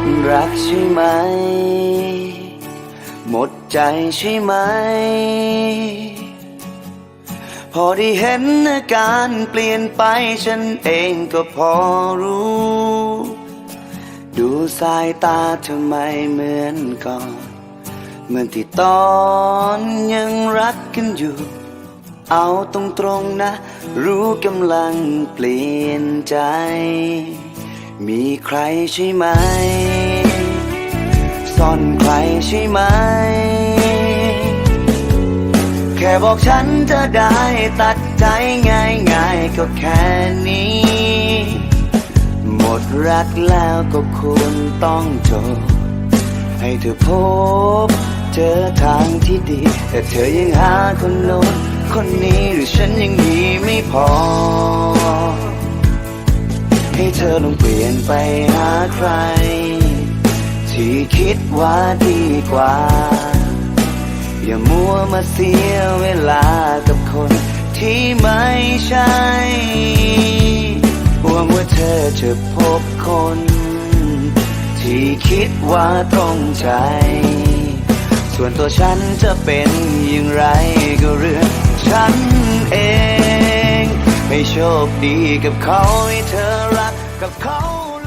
ดรักใช่ไหม หมดใจใช่ไหม พอได้เห็นอาการเปลี่ยนไปฉันเองก็พอรู้ ดูสายตาเธอไมเหมือนก่อนเหมือนที่ตอนยังรักกันอยู่ เอาตรงๆนะ รู้กำลังเปลี่ยนใจ มีใครใช่ไหม ซ่อนใครใช่ไหม แค่บอกฉันจะได้ตัดใจง่ายๆก็แค่นี้ หมดรักแล้วก็ควรต้องจบ ให้เธอพบ เจอทางที่ดี แต่เธอยังหาคนโน้นคนนี้หรือฉันยังดีไม่พอ ธอลองเปลี่ยนไปหาใคร ที่คิดว่าดีกว่า อย่ามัวมาเสียเวลากับคนที่ไม่ใช่หวังว่าเธอจะพบคน ที่คิดว่าตรงใจ ส่วนตัวฉันจะเป็นอย่างไรก็เรื่องฉันเองไม่โชคดีกับเขาให้เธอรัก กับเขา